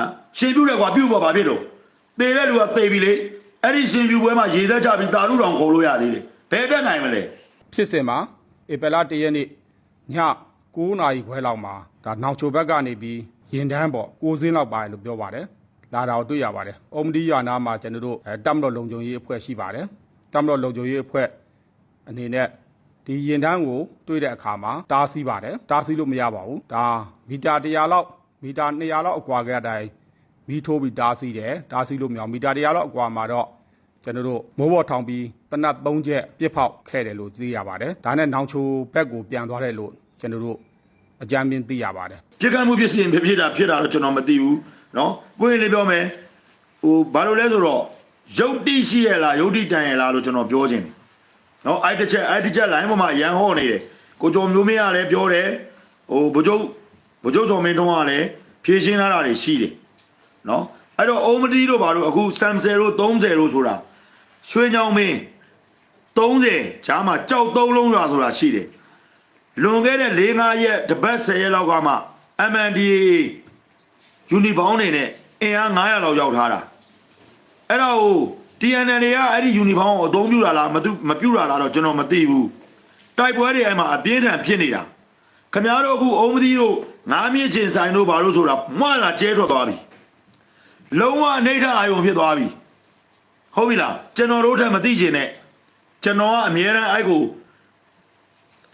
မ်ရှင်ပြုတယ်ကွာပြုတ်ပါဘာဖြစ်တော့သေတဲ့လူကသေပြီလေအဲ့ဒီရှင်ပြုပွဲမှာရေသက်ကြပြီးတာလူတောင်ခေါ်လို့ရသေးတယ်ဘယ်တက်နိုင်မလဲဖြစ်စဉ်မှာဧပြီလ1ရက်နေ့ည9နာရီခွဲလောက်မှာဒါနောက်ချိုဘက်ကနေပြီးရင်တန်းပေါ့6စင်းလောက်ပါတယ်လို့ပြောပါတယ်လာတာကိုတွေ့ရပါတယ်အုံမဒီရွာနာမှာကျွန်တော်တို့အဲတမ်မတော်လုံခြုံရေးအဖွဲ့ရှိပါတယ်တမ်မတော်လုံခြုံရေးအဖွဲ့အနေနဲ့ဒီရင်တန်းကိုတွေ့တဲ့အခါမှာတားဆီးပါတယ်တားဆီးလို့မရပါဘူးဒါမီတာ100လောက် မီတာ200လောက်အကွာကအတိုင်းမီးထိုးပြီးတားဆီးတယ်တားဆီးလို့မရအောင်မီတာ100လောက်အကွာမှာတော့ ကျွန်တော်တို့မိုးဘော်ထောင်ပြီးတနတ်၃ချက်ပြစ်ဖောက်ခဲ့တယ်လို့သိရပါတယ်။ဒါနဲ့နောင်ချိုဘက်ကိုပြန်သွားတယ်လို့ကျွန်တော်တို့အကြမ်းမြင်သိရပါတယ် ပြစ်ကမ်းမှုဖြစ်စဉ်ဖြစ်ဖြစ်တာဖြစ်တာတော့ကျွန်တော်မသိဘူးเนาะပွင့်လေးပြောမယ်ဟိုဘာလို့လဲဆိုတော့ယုတ်တိရှိရလားယုတ်တိတန်ရလားလို့ကျွန်တော်ပြောခြင်းတယ်เนาะအဲ့တစ်ချက်အဲ့တစ်ချက် line ပေါ်မှာရန်ဟောနေတယ်ကိုကျော်မျိုးမင်းကလည်းပြောတယ်ဟိုဘုကျုပ် ဗိုလ်ချုပ်ကျော်မင်းထွန်းကလည်းဖြည့်ရှင်းလာတာတွေရှိတယ်နော်အဲ့တော့အုံမတီးတို့ဘာလို့အခု30တို့30တို့ဆိုတာရွှေညောင်မင်း30ဈာမှာကြောက်သုံးလုံးရွာဆိုတာရှိတယ်လွန်ခဲ့တဲ့၄၅ရက်တပတ်10ရက်လောက်ကမှ MNDAA ယူနီဘောင်းနေနဲ့အင်အား900လောက်ရောက်ထားတာအဲ့ဒါကို TNL တွေကအဲ့ဒီယူနီဘောင်းကိုအသုံးပြုတာလားမပြုတာလားတော့ကျွန်တော်မသိဘူးတိုက်ပွဲတွေအဲ့မှာအပြင်းထန်ဖြစ်နေတာ ခမားတို့အခုအုံးမသီးတို့ငားမြင့်ချင်းဆိုင်တို့ဘာလို့ဆိုတာမွာလာကျဲထွက်သွားပြီလုံးဝအနိဋ္ဌအာယုံဖြစ်သွားပြီဟုတ်ပြီလားကျွန်တော်တို့ထက်မသိချင်နဲ့ကျွန်တော်ကအမြဲတမ်းအဲ့ကို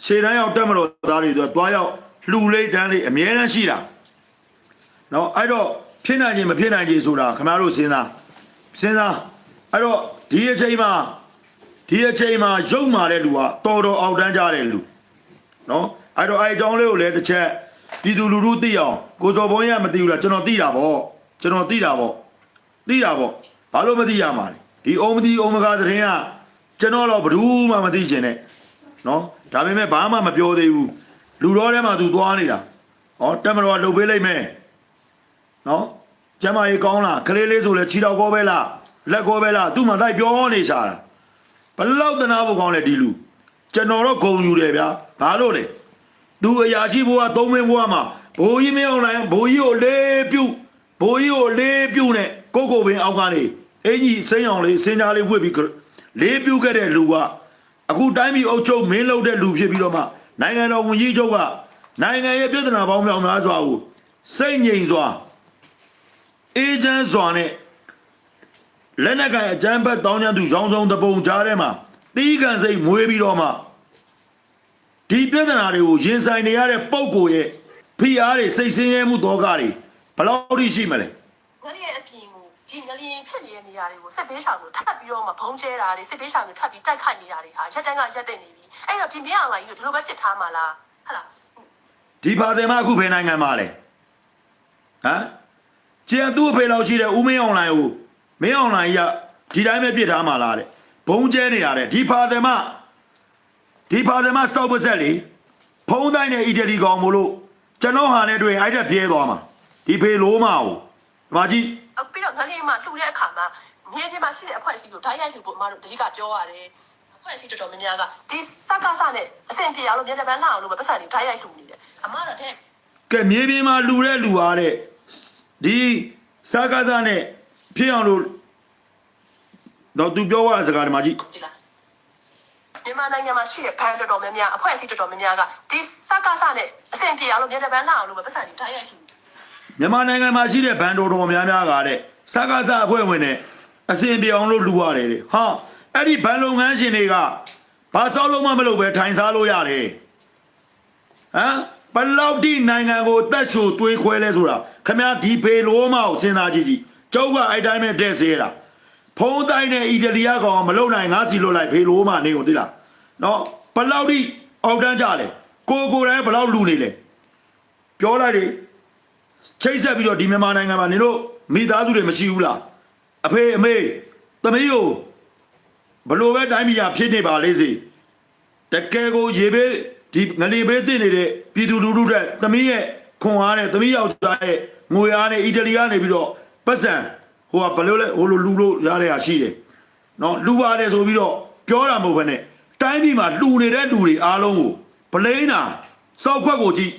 ရှေ့တန်းရောက်တက်မလို့သားတွေတော့တွားရောက်လှူလေးတန်းလေးအမြဲတမ်းရှိတာเนาะအဲ့တော့ဖြစ်နိုင်ခြင်းမဖြစ်နိုင်ခြင်းဆိုတာခင်ဗျားတို့စဉ်းစားစဉ်းစားအဲ့တော့ဒီအချိန်မှာဒီအချိန်မှာရုပ်မာတဲ့လူကတော်တော်အောက်တန်းကြတဲ့လူเนาะ အဲ့တော့အဲ့အကြောင်းလေးကိုလည်းတစ်ချက်ပြည်သူလူထုသိအောင်ကိုစော်ဘုံရမသိဘူးလားကျွန်တော်သိတာပေါ့ကျွန်တော်သိတာပေါ့သိတာပေါ့ဘာလို့မသိရမှာလဲဒီအုံမသိအုံမကားသတင်းကကျွန်တော်တော့ဘယ်သူမှမသိချင်နဲ့နော်ဒါပေမဲ့ဘာမှမပြောသေးဘူးလူတော်ထဲမှာသူသွားနေတာဟောတက်မတော်ကလှုပ်ပေးလိုက်မယ်နော်ကျမကြီးကောင်းလားကလေးလေးဆိုလဲခြေတော်ကောပဲလားလက်ကောပဲလားသူ့မှာလိုက်ပြောနေချာတာဘလောက်တနာဖို့ကောင်းလဲဒီလူကျွန်တော်တော့ဂုံယူတယ်ဗျာဘာလို့လဲ သူအရာရှိဘိုးကသုံးမင်းဘိုးကမှာဘိုးကြီးမင်းအောင်လိုက်ဘိုးကြီးကိုလေးပြုတ်ဘိုးကြီးကိုလေးပြုတ်နဲ့ကိုကိုပင်အောက်ကနေအင်ကြီးစိမ့်အောင်လေးစင်ကြားလေးဝှက်ပြီးလေးပြုတ်ခဲ့တဲ့လူကအခုတိုင်းပြည်အုပ်ချုပ်မင်းလုပ်တဲ့လူဖြစ်ပြီးတော့မှနိုင်ငံတော်ဝန်ကြီးချုပ်ကနိုင်ငံရဲ့ပြည်ထနာပေါင်းမြောင်များစွာကိုစိတ်ငြိမ်စွာအေဂျင့်စွာနဲ့လက်နက်ကိုင်အကြမ်းဖက်တောင်းကျမ်းသူရောင်းဆောင်တပုံကြားထဲမှာတီးကန်စိတ်မွေးပြီးတော့မှ ဒီပြည်ထနာတွေကိုရင်ဆိုင်နေရတဲ့ပုံကိုယ်ရဲ့ဖိအားတွေစိတ်ဆင်းရဲမှုဒုက္ခတွေဘယ်လောက်ထိရှိမလဲငလျင်အပြင်ကိုဒီငလျင်ဖြစ်နေတဲ့နေရာတွေကိုစစ်ပေးဆောင်ကိုထပ်ပြီးတော့မှဘုံကျဲတာတွေစစ်ပေးဆောင်ကိုထပ်ပြီးတိုက်ခိုက်နေတာတွေဟာရက်တန်းကရက်တဲ့နေပြီအဲ့တော့ဒီမြအောင်လာကြီးကိုဒီလိုပဲပြစ်ထားမှာလားဟုတ်လားဒီဖာတယ်မအခုဘယ်နိုင်ငံမှာလဲဟမ်ကျန်သူ့အဖေလောက်ရှိတဲ့ဦးမင်းအွန်လိုင်းကိုမင်းအွန်လိုင်းကဒီတိုင်းပဲပြစ်ထားမှာလားတဲ့ဘုံကျဲနေတာတဲ့ဒီဖာတယ်မ ဒီဖာတယ်မစောက်ပါဆက်လေဖုံးတိုင်းနဲ့အီတလီကောင်မလို့ကျွန်တော်ဟာနဲ့တွေ့အဲ့တက်ပြဲသွားမှာဒီဖေလိုမအောင်ဒီမှာကြည့်အပြီးတော့ငလျင်မှာလှူတဲ့အခါမှာငင်းပြမှာရှိတဲ့အဖွဲ့အစည်းကိုဓာတ်ရိုက်လှူဖို့အမတို့တတိကပြောရတယ်အဖွဲ့အစည်းတော်တော်များများကဒီစကားစနဲ့အဆင်ပြေအောင်လို့မြန်မာပန်းလာအောင်လို့ပဲပတ်စံတွေဓာတ်ရိုက်လှူနေတယ်အမတော့တဲ့ကဲမြေပြင်မှာလူတဲ့လူအားတဲ့ဒီစကားသားနဲ့ဖြစ်အောင်လို့တော့သူပြောရတဲ့စကားဒီမှာကြည့်ဒီလား မြန်မာနိုင်ငံမှာရှိတဲ့ဘဏ်တော်တော်များများအဖွဲ့အစည်းတော်တော်များများကဒီစကားစနဲ့အဆင်ပြေအောင်လို့မြန်မာပန်းလာအောင်လို့ပဲပတ်စံတွေဓာတ်ရိုက်လှူမြန်မာနိုင်ငံမှာရှိတဲ့ဘန်တော်တော်များများကတဲ့စကားစားအဖွဲ့ဝင်နဲ့အစဉ်ပြေအောင်လို့လူရတယ်တဲ့ဟာအဲ့ဒီဘန်လုပ်ငန်းရှင်တွေကဘာစောက်လုံးမမလုပ်ပဲထိုင်စားလို့ရတယ်ဟမ်ဘလောက်တိနိုင်ငံကိုတက်ချိုသွေးခွဲလဲဆိုတာခမရဒီဖေလိုမအောင်စဉ်းစားကြည့်ကြည့်ကျောက်ကအဲ့တိုင်းပဲတဲ့စေးတာဖုံးတိုင်းနဲ့အီတလီယာကောင်မလုံနိုင်ငါစီလွတ်လိုက်ဖေလိုမနေကုန်သိလား နော်ဘလောက်တိအောက်တန်းကြလဲကိုကိုယ်တိုင်ဘလောက်လူနေလဲပြောလိုက်တယ်ချိတ်ဆက်ပြီးတော့ဒီမြန်မာနိုင်ငံမှာနင်တို့မိသားစုတွေမရှိဘူးလားအဖေအမေသမီးကိုဘလို့ပဲတိုင်းပြည်ရဖြစ်နေပါလေစေတကယ်ကိုရေဘေးဒီငလီဘေးတင်နေတဲ့ပြည်သူလူထုတဲ့သမီးရဲ့ခွန်အားနဲ့သမီးယောက်ျားရဲ့ငွေအားနဲ့အီတလီကနေပြီးတော့ပတ်စံဟိုကဘလို့လဲဟိုလိုလူလို့ရတဲ့ဟာရှိတယ်နော်လူပါတယ်ဆိုပြီးတော့ပြောတာမဟုတ်ဘဲနဲ့ တိုင်းပြည်မှာလူနေတဲ့လူတွေအားလုံးကိုဗလိန်းတာစောက်ခွက်ကိုကြည့်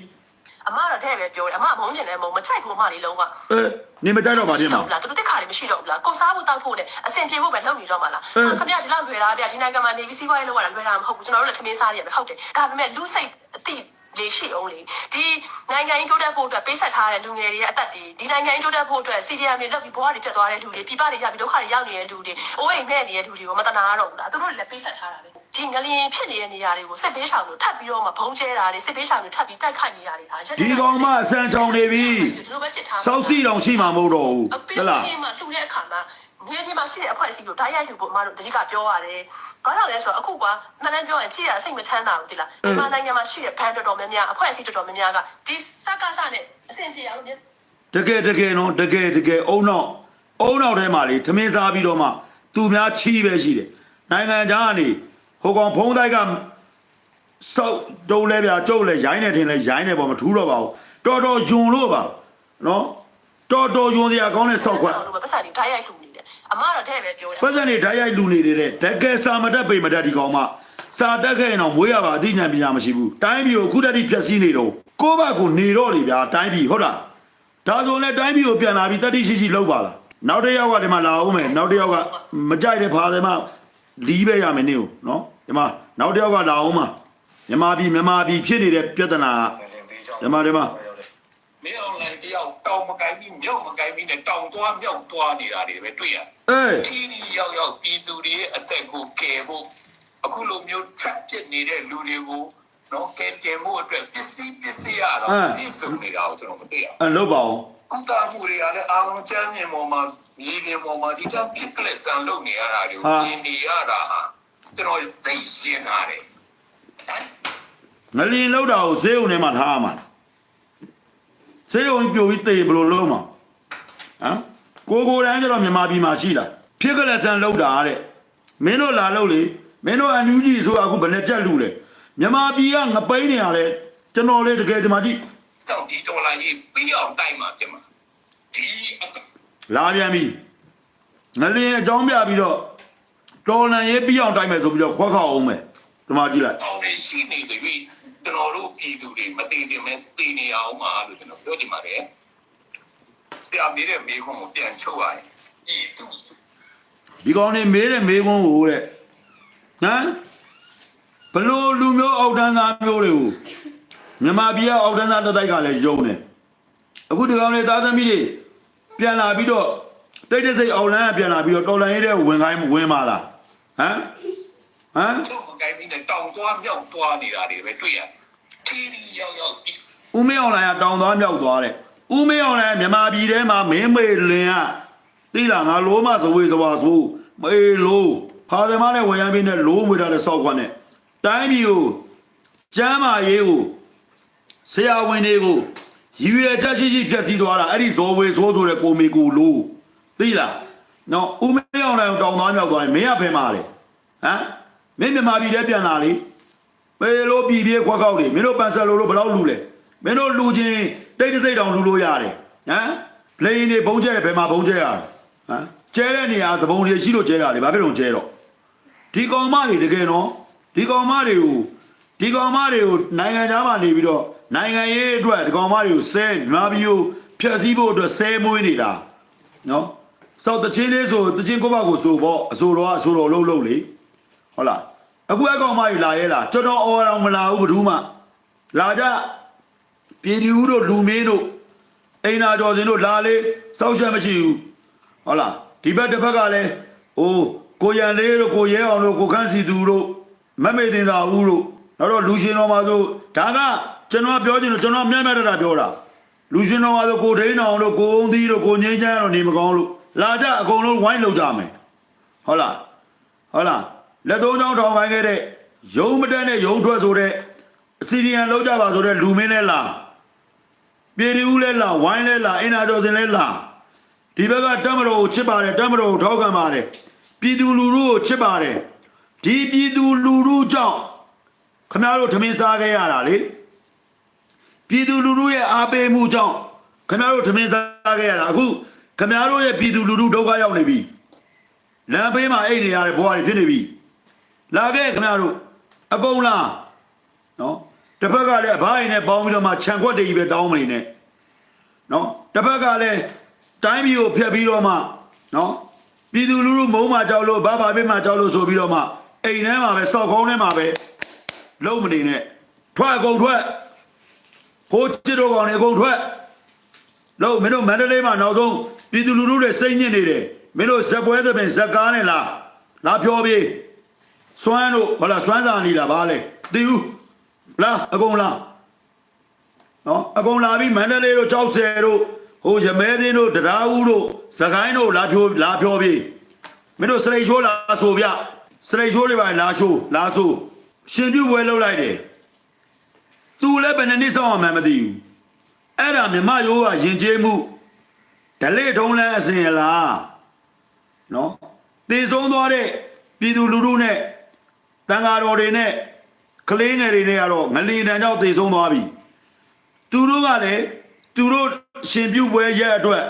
အမကတော့တဲ့ပဲပြောတယ်အမမုန်းကျင်တယ်မုန်းမချိုက်ဘူးအမလေးလုံးကအဲနေမကြိုက်တော့ပါတင်မှာလားသူတို့တက်ခါလေးမရှိတော့ဘူးလားကိုစားဖို့တောက်ဖို့နဲ့အဆင်ပြေဖို့ပဲလုပ်နေတော့မှာလားအင်းခင်ဗျာဒီလောက်လွယ်တာဗျာဒီနိုင်ငံမှာနေပြီးစီးပွားရေးလုပ်ရတာလွယ်တာမဟုတ်ဘူးကျွန်တော်တို့လည်းထမင်းစားရပဲဟုတ်တယ်ဒါပေမဲ့လူစိတ်အတိလေးရှိအောင်လေဒီနိုင်ငံရေးတိုးတက်ဖို့အတွက်ပေးဆက်ထားတဲ့လူငယ်တွေရဲ့အသက်တွေဒီနိုင်ငံရေးတိုးတက်ဖို့အတွက် CDM တွေလုပ်ပြီးဘဝတွေပြတ်သွားတဲ့လူတွေပြပတွေရပြီးဒုက္ခတွေရောက်နေတဲ့လူတွေအိုးအိမ်မဲ့နေတဲ့လူတွေကိုမတနာရတော့ဘူးလားသူတို့လည်းပေးဆက်ထားတာပဲ ဒီငလျင်ဖြစ်နေတဲ့နေရာတွေကိုစစ်ပေးဆောင်လို့ထပ်ပြီးတော့မှဘုံကျဲတာတွေစစ်ပေးဆောင်လို့ထပ်ပြီးတိုက်ခိုက်နေရတယ်ဒါဒီကောင်မအစံချောင်နေပြီဒီလိုပဲပြစ်ထားစောက်စီတောင်ရှိမှာမဟုတ်တော့ဘူးအပေးဟဲ့လားကြီးမှလှူတဲ့အခါမှာနေပြည်မှာရှိတဲ့အဖွဲ့အစည်းကိုဓာတ်ရိုက်လူဖို့အမတို့တတိကပြောရတယ်။ဘာကြောင့်လဲဆိုတော့အခုကမှန်တမ်းပြောရင်ကြည့်ရစိတ်မချမ်းသာဘူးဒီလား။မြန်မာနိုင်ငံမှာရှိတဲ့ဘန်တော်တော်များများအဖွဲ့အစည်းတော်တော်များများကဒီစက္ကစနဲ့အဆင်ပြေအောင်လို့တကယ်တကယ်နော်တကယ်တကယ်အုံနောက်အုံနောက်ထဲမှာလေသမင်းစားပြီးတော့မှသူများချီးပဲရှိတယ်နိုင်ငံခြားကနေ ဟိုကောင်ဖုံးတိုက်ကစောက်တုံးလဲပြကျုပ်လဲရိုင်းနေတယ်လဲရိုင်းနေပေါ်မထူးတော့ပါဘူးတော်တော်ယွန်လို့ပါနော်တော်တော်ယွန်စရာကောင်းတဲ့စောက်ခွက်လို့ပတ်စံတွေဓာတ်ရိုက်လှူနေတယ်။အမကတော့တဲ့ပဲပြောတယ်ပတ်စံနေဓာတ်ရိုက်လူနေတယ်တဲ့တကယ်စာမတက်ပေမတက်ဒီကောင်မစာတက်ခဲ့ရင်တော့မွေးရပါအသိဉာဏ်ပညာမရှိဘူးတိုင်းပြည်ကိုခုတည်းဖြတ်စည်းနေတော့ကိုယ့်ဘက်ကိုနေတော့လေဗျာတိုင်းပြည်ဟုတ်လားဒါဆိုလဲတိုင်းပြည်ကိုပြန်လာပြီးတတိရှိရှိလောက်ပါလားနောက်တစ်ယောက်ကဒီမှာလာအောင်မယ်နောက်တစ်ယောက်ကမကြိုက်တဲ့ဖာတယ်မှလီးပဲရမယ်နေကိုနော် ဒီမှာနောက်တစ်ယောက်ကလာအောင်မှာမြန်မာပြည်မြန်မာပြည်ဖြစ်နေတဲ့ပြဿနာကဒီမှာဒီမှာမင်းအွန်လိုင်းတယောက်တောင်မကိုင်းပြီးမြောက်မကိုင်းပြီးနဲ့တောင်သွားမြောက်သွားနေတာတွေပဲတွေ့ရအေးတီတီရောက်ရောက်ပြည်သူတွေရဲ့အသက်ကိုကယ်ဖို့အခုလိုမျိုး trap ဖြစ်နေတဲ့လူတွေကိုနော်ကယ်တင်ဖို့အတွက်ပစ္စည်းပစ္စည်းရတော့ဒီစုံနေတာကိုကျွန်တော်မသိရအဲ့လောက်ပါအောင်ကုသမှုတွေကလည်းအားလုံးချမ်းမြေပေါ်မှာမြေပြင်ပေါ်မှာဒီတော့ဖြစ်ကလေးဆန်လုပ်နေရတာတွေကိုမြင်နေရတာဟာ ကျွန်တော်သိရှင်းတာတယ်ဟမ်ငလင်လောက်တာကိုဈေးုံထဲမှာထားရမှာဈေးုံပြိုပြီးတေဘယ်လိုလုံးမှာဟမ်ကိုကိုတန်းကျတော့မြန်မာပြည်မှာရှိတာဖြစ်ကလေးဆန်လောက်တာတဲ့မင်းတို့လာလို့လေမင်းတို့အန်ယူဂျီဆိုအခုဘယ်နဲ့ကြက်လူလဲမြန်မာပြည်ကငပိန်းနေရလဲကျွန်တော်လေတကယ်ဒီမှာကြည့်တောင်ဒီဒေါ်လာကြီးပြီးအောင်တိုက်မှာပြင်မှာဒီအကလာပြန်ပြီငလင်အကြောင်းပြပြီးတော့ တော်လန်ရေးပြီးအောင်တိုက်မယ်ဆိုပြီးတော့ခွက်ခေါက်အောင်မယ်ဒီမှာကြည့်လိုက်အောင်နေရှိနေတယ်ပြီးကျွန်တော်တို့ပြည်သူတွေမတည်တယ်မဲ့တည်နေအောင်ပါလို့ကျွန်တော်ပြောချင်ပါတယ်ဆရာမေးတဲ့မေးခွန်းကိုပြန်ချုပ်ရရင်ပြည်သူဒီကောင်နေမေးတဲ့မေးခွန်းကိုတဲ့ဟမ်ဘလို့လူမျိုးအောက်တန်းသားမျိုးတွေကိုမြန်မာပြည်ကအောက်တန်းသားတစ်တိုက်ကလည်းယုံတယ်အခုဒီကောင်လေးသားသမီးတွေပြန်လာပြီးတော့တိတ်တဆိတ်အောင်လန်းကပြန်လာပြီးတော့တော်လန်ရေးတဲ့ဝင်ခိုင်းဝင်ပါလား ဟမ်ဟမ်တို့မကိုင်းပြီးနဲ့တောင်သွားမြောက်သွားနေတာတွေပဲတွေ့ရတယ်တီတီရောက်ရောက်ပြီးဦးမေအောင်လိုင်ကတောင်သွားမြောက်သွားတဲ့ဦးမေအောင်လိုင်ကမြန်မာပြည်ထဲမှာမင်းမေလင်ကတိလာငါလိုမသဝေသဝါဆိုမေလိုဖာသမားနဲ့ဝရမ်းပြင်းနဲ့လိုးမွေထားတဲ့စောက်ခွက်နဲ့တိုင်းပြည်ကိုကျမ်းမာရေးကိုဆရာဝန်တွေကိုရည်ရွယ်ချက်ရှိရှိဖြတ်စည်းသွားတာအဲ့ဒီဇော်ဝေဇောဆိုတဲ့ကိုမေကိုလိုသိလားနော်ဦး မေအောင်လိုင်ကိုတောင်သွားမြောက်သွားတယ်မင်းကဘယ်မှာလဲဟမ်မင်းမြန်မာပြည်ထဲပြန်လာလေပေလို့ပြည်ပြေးခွက်ကောက်တွေမင်းတို့ပန်ဆယ်လိုလိုဘယ်လောက်လူလဲမင်းတို့လူချင်းတိတ်တိတ်တောင်လူလို့ရတယ်ဟမ်ပလိန်တွေဘုံကျဲတယ်ဘယ်မှာဘုံကျဲရလဲဟမ်ကျဲတဲ့နေရာသဘုံတွေရှိလို့ကျဲတာလေဘာဖြစ်လို့ကျဲတော့ဒီကောင်မတွေတကယ်နော်ဒီကောင်မတွေကိုဒီကောင်မတွေကိုနိုင်ငံသားမှာနေပြီးတော့နိုင်ငံရေးအတွက်ဒီကောင်မတွေကိုဆဲမြန်မာပြည်ကိုဖျက်ဆီးဖို့အတွက်ဆဲမွေးနေတာနော် စောက်တချင်းလေးဆိုတချင်းကိုဘကိုဆိုပေါ့အဆိုတော်ကအဆိုတော်လုံးလုံးလေဟုတ်လားအခုအကောင်မကြီးလာရဲလားကျွန်တော်အော်အောင်မလာဘူးဘယ်သူမှလာကြပြည်သူတို့လူမင်းတို့အိမ်နာကျော်စင်တို့လာလေစောက်ရှက်မရှိဘူးဟုတ်လားဒီဘက်တစ်ဖက်ကလည်းအိုးကိုရန်လေးတို့ကိုရဲအောင်တို့ကိုခန့်စီသူတို့မမေတင်သာဦးတို့နောက်တော့လူရှင်တော်မှာဆိုဒါကကျွန်တော်ပြောချင်လို့ကျွန်တော်မျက်မျက်တတာပြောတာလူရှင်တော်မှာဆိုကိုထိန်အောင်တို့ကိုုံသီးတို့ကိုငိမ့်ချမ်းတို့နေမကောင်းလို့ လာကြအကုန်လုံးဝိုင်းလောက်ကြမယ်ဟုတ်လားဟုတ်လားလက်သုံးချောင်းထောင်ပိုင်းခဲ့တဲ့ရုံမတက်နဲ့ရုံထွက်ဆိုတဲ့အစီရီယန်လောက်ကြပါဆိုတဲ့လူမင်းနဲ့လာပြည်သူဦးလဲလာဝိုင်းလဲလာအင်နာကျော်စင်လဲလာဒီဘက်ကတမတော်ကိုချစ်ပါတယ်တမတော်ကိုထောက်ခံပါတယ်ပြည်သူလူထုကိုချစ်ပါတယ်ဒီပြည်သူလူထုကြောင့်ခမရတို့ထမင်းစားခဲ့ရတာလေပြည်သူလူထုရဲ့အားပေးမှုကြောင့်ခမရတို့ထမင်းစားခဲ့ရတာအခု ခမရတို့ရဲ့ပြည်သူလူထုဒုက္ခရောက်နေပြီလမ်းဘေးမှာအိတ်နေရတဲ့ဘဝတွေဖြစ်နေပြီလာခဲ့ခမရတို့အကုန်လားနော်တတစ်ဖက်ကလည်းအဘိုင်းနဲ့ပေါင်းပြီးတော့မှခြံခွက်တွေကြီးပဲတောင်းမနေနဲ့နော်တစ်ဖက်ကလည်းတိုင်းပြည်ကိုဖျက်ပြီးတော့မှနော်ပြည်သူလူထုမုံမှကြောက်လို့ဘာဘာပေးမှကြောက်လို့ဆိုပြီးတော့မှအိမ်ထဲမှာပဲစောက်ကောင်းထဲမှာပဲလုံးမနေနဲ့ထွက်အကုန်ထွက်ဟိုချစ်တော်ကောင်တွေအကုန်ထွက် လို့မင်းတို့မန္တလေးမှာနောက်ဆုံးပြည်သူလူထုတွေစိတ်ညစ်နေတယ်မင်းတို့ဇက်ပွဲသပင်ဇက်ကားနဲ့လားလာဖြောပြေးစွမ်းတို့ဟလာစွမ်းစာနေလားဗာလဲတီးဦးလားအကုန်လားနော်အကုန်လာပြီးမန္တလေးတို့ကြောက်ဆယ်တို့ဟိုရမဲသင်းတို့တရားဦးတို့စကိုင်းတို့လာဖြိုလာဖြောပြေးမင်းတို့စရိတ်ချိုးလာဆိုဗျစရိတ်ချိုးတွေပါလာရှိုးလာဆိုရှင်ပြုတ်ပွဲလုပ်လိုက်တယ်သူလည်းဘယ်နှစ်နှစ်ဆောင်အောင်မှမသိဘူး အဲ့ဒါမြမရိုးကယဉ်ကျေးမှုဒလေထုံးလန်းအစဉ်လားနော်တည်ဆုံးသွားတဲ့ပြည်သူလူထုနဲ့တန်ဃာတော်တွေနဲ့ကလေးငယ်တွေနဲ့ကတော့ငလင်တန်ကြောင့်တည်ဆုံးသွားပြီသူတို့ကလည်းသူတို့ရှင်ပြုတ်ပွဲရဲ့အတွက်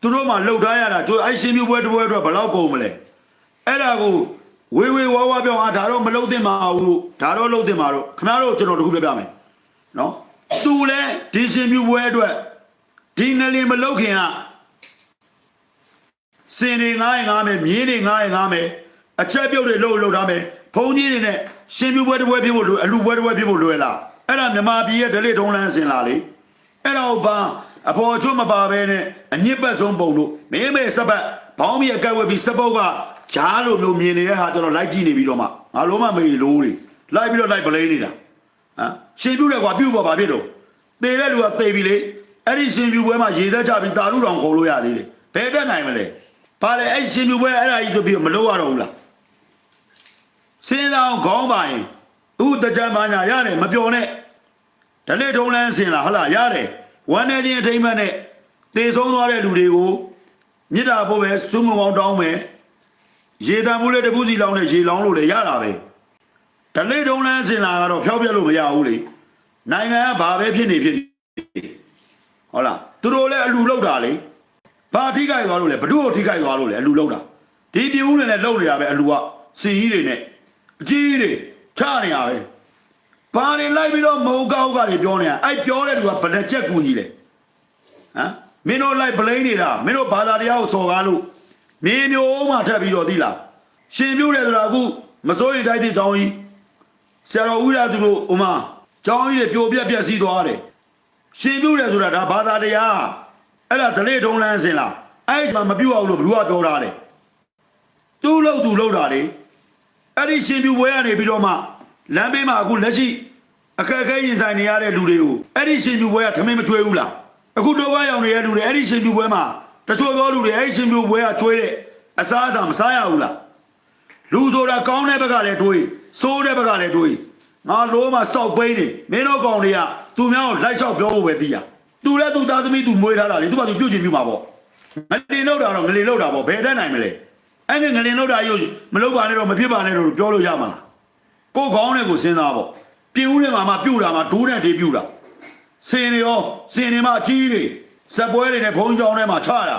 သူတို့မှလှုပ်ထားရတာကျိုးအဲ့ရှင်ပြုတ်ပွဲတစ်ပွဲအတွက်ဘယ်လောက်ကုန်မလဲအဲ့ဒါကိုဝေဝေဝါဝါပြောင်းအာဒါတော့မလှုပ်သင့်ပါဘူးလို့ဒါတော့လှုပ်သင့်ပါတော့ခင်ဗျားတို့ကျွန်တော်တခုပြပြမယ်နော် သူလည်းဒီရှင်ပြုတ်ပွဲအတွက်ဒီငလင်မလှုပ်ခင်ကစင်တွေငားရင်ငားမယ်မြင်းတွေငားရင်ငားမယ်အချက်ပြုတ်တွေလှုပ်လှုပ်ထားမယ်ဘုံကြီးတွေနဲ့ရှင်ပြပွဲတစ်ပွဲပြဖို့လွယ်အလူပွဲတစ်ပွဲပြဖို့လွယ်လားအဲ့ဒါမြမပြည်ရဲ့ဒလိထုံးလန်းစင်လာလေအဲ့ဒါကိုဘာအဖော်ချွတ်မပါဘဲနဲ့အညစ်ပတ်ဆုံးပုံလို့မင်းမေစပတ်ဘောင်းမီအကက်ဝဲပြီးစပုတ်ကဂျားလိုမျိုးမြင်နေတဲ့ဟာကျွန်တော်လိုက်ကြည့်နေပြီးတော့မှငါလုံးမမေးလို့တွေလိုက်ပြီးတော့လိုက်ပလိန်နေတာ ဟမ်ရှင်ပြတယ်ကွာပြုတ်ပါပါဖြစ်တော့တေတဲ့လူကတေပြီလေအဲ့ဒီရှင်ပြပွဲမှာရေသက်ကြပြီးတာလူတော်ခေါ်လို့ရသေးတယ်ဘယ်တက်နိုင်မလဲဘာလဲအဲ့ရှင်ပြပွဲအဲ့ဒါကြီးတို့ပြီးမလို့ရတော့ဘူးလားစဉ်းစားအောင်ခေါင်းပါရင်ဥတကြံပါညာရတယ်မပြောနဲ့ဓလေထုံးလန်းစင်လာဟလာရတယ်ဝမ်းနေခြင်းအထိမ့်မှတ်နဲ့တေဆုံးသွားတဲ့လူတွေကိုမြစ်တာဖို့ပဲစုမကောင်းတောင်းမယ်ရေတံမှုလေးတပူးစီလောင်းနဲ့ရေလောင်းလို့လည်းရတာပဲ ဓလေထုံးလန်းစင်လာကတော့ဖျောက်ပြက်လို့မရဘူးလေနိုင်ငံကဘာပဲဖြစ်နေဖြစ်နေဟုတ်လားသူတို့လည်းအလူလောက်တာလေဘာထိခိုက်သွားလို့လဲဘဒုကိုထိခိုက်သွားလို့လဲအလူလောက်တာဒီပြင်းဦးတွေနဲ့လှုပ်နေတာပဲအလူကစီကြီးတွေနဲ့အကြီးတွေချနေရပဲဘာတွေလိုက်ပြီးတော့မဟုတ်ကောက်ကတွေပြောနေတာအဲ့ပြောတဲ့လူကဘယ်နဲ့ချက်ကူကြီးလဲဟမ်မင်းတို့လိုက်ပလိန်နေတာမင်းတို့ဘာသာတရားကိုစော်ကားလို့မင်းမျိုးမှထပ်ပြီးတော့သိလားရှင်ပြုတ်တယ်ဆိုတာအခုမစိုးရိမ်တိုက်တဲ့တောင်းကြီး ဆရာတော်ဦးရသူတို့ဥမာကျောင်းကြီးတွေပြိုပြက်ပြက်စီးသွားတယ်ရှင်ပြုတယ်ဆိုတာဒါဘာသာတရားအဲ့ဒါဒလေထုံးလန်းစင်လားအဲ့ဒီမှာမပြုတ်အောင်လို့ဘလူကပြောတာတယ်သူ့လို့သူ့လို့တာလေအဲ့ဒီရှင်ပြုပွဲကနေပြီးတော့မှလမ်းဘေးမှာအခုလက်ရှိအခက်အခဲရင်ဆိုင်နေရတဲ့လူတွေကိုအဲ့ဒီရှင်ပြုပွဲကထမင်းမကျွေးဘူးလားအခုတော့ကရောက်နေတဲ့လူတွေအဲ့ဒီရှင်ပြုပွဲမှာတချို့သောလူတွေအဲ့ဒီရှင်ပြုပွဲကကျွေးတဲ့အစားအစာမစားရဘူးလားလူဆိုတာကောင်းတဲ့ဘက်ကလည်းတွေး ဆိုးတဲ့ဘက်ကလည်းတွေးငါလိုမှစောက်ပိန်းနေမင်းတို့ကောင်တွေကသူများကိုလိုက်လျှောက်ပြောဖို့ပဲသိရသူလည်းသူသားသမီးသူမွေးထားတာလေသူကသူပြုတ်ချင်ပြုတ်မှာပေါ့ငလင်လောက်တာတော့ငလင်လောက်တာပေါ့ဘယ်တတ်နိုင်မလဲအဲ့ဒီငလင်လောက်တာယူမလောက်ပါနဲ့တော့မဖြစ်ပါနဲ့တော့ပြောလို့ရမှာလားကိုယ်ကောင်းတဲ့ကိုစဉ်းစားပေါ့ပြင်ဦးတွေမှာမှပြုတ်တာမှဒိုးနဲ့တေးပြုတ်တာစင်တွေရောစင်တွေမှာအကြီးတွေဇက်ပွဲတွေနဲ့ဘုံကြောင်ထဲမှာချတာ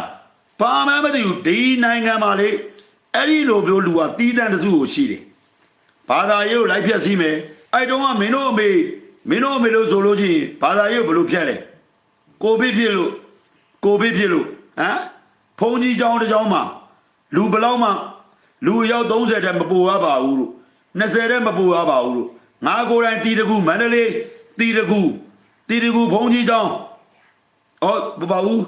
ဘာမှမသိဘူးဒီနိုင်ငံမှာလေအဲ့ဒီလိုမျိုးလူကတီးတန်းတစ်စုကိုရှိတယ် ဘာသာရေးကိုလိုက်ဖြက်စီးမယ်အဲ့တုန်းကမင်းတို့အမေမင်းတို့အမေလို့ဆိုလို့ချင်းဘာသာရေးကိုဘလို့ဖြက်လဲကိုဗစ်ဖြစ်လို့ကိုဗစ်ဖြစ်လို့ဟမ်ဘုံကြီးကြောင်းတစ်ကြောင်းမှာလူဘလောက်မှလူအယောက်30တဲ့မပူရပါဘူးလို့20တဲ့မပူရပါဘူးလို့ငါကိုယ်တိုင်တီတကူမန္တလေးတီတကူတီတကူဘုံကြီးကြောင်းဩဘပါဘူး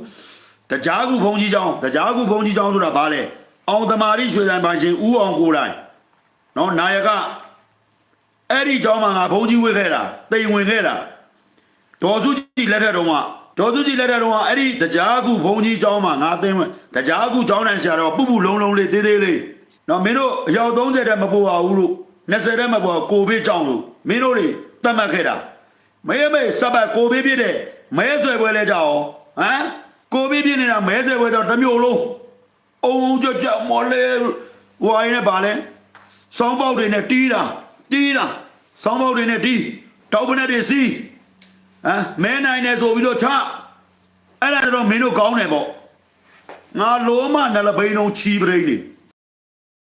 တကြားကူဘုံကြီးကြောင်းတကြားကူဘုံကြီးကြောင်းဆိုတာဘာလဲအောင်သမารိရွှေဆိုင်ပါရှင်ဦးအောင်ကိုယ်တိုင် နော်နာယကအဲ့ဒီကြောင်းမှာငါဘုံကြီးဝေခဲ့တာတိမ်ဝင်ခဲ့တာဒေါ်စုကြည်လက်ထက်တုန်းကဒေါ်စုကြည်လက်ထက်တုန်းကအဲ့ဒီတရားကူဘုံကြီးကြောင်းမှာငါသိမ်းဝင်တရားကူကြောင်းတန်းဆရာတော်ပုပုလုံးလုံးလေးသေးသေးလေးနော်မင်းတို့အယောက်30တက်မပိုပါဘူးလို့20တက်မပိုကိုဘေးကြောင်းလို့မင်းတို့တွေတတ်မှတ်ခဲ့တာမဲမဲစပတ်ကိုဘေးပြည့်တဲ့မဲဆွဲပွဲလဲကြအောင်ဟမ်ကိုဘေးပြည့်နေတာမဲဆွဲပွဲတော့တစ်မျိုးလုံးအုံအုံကြကြမော်လဲဝိုင်းနဲ့ပါလဲ စောင်းပေါက်တွေနဲ့တီးတာတီးတာစောင်းပေါက်တွေနဲ့တီးတောက်ပနဲ့တွေစီးဟမ်မဲနိုင်တယ်ဆိုပြီးတော့ချအဲ့ဒါတော့မင်းတို့ကောင်းတယ်ပေါ့ငါလိုမနလဘိန်းလုံးချီပရိနေ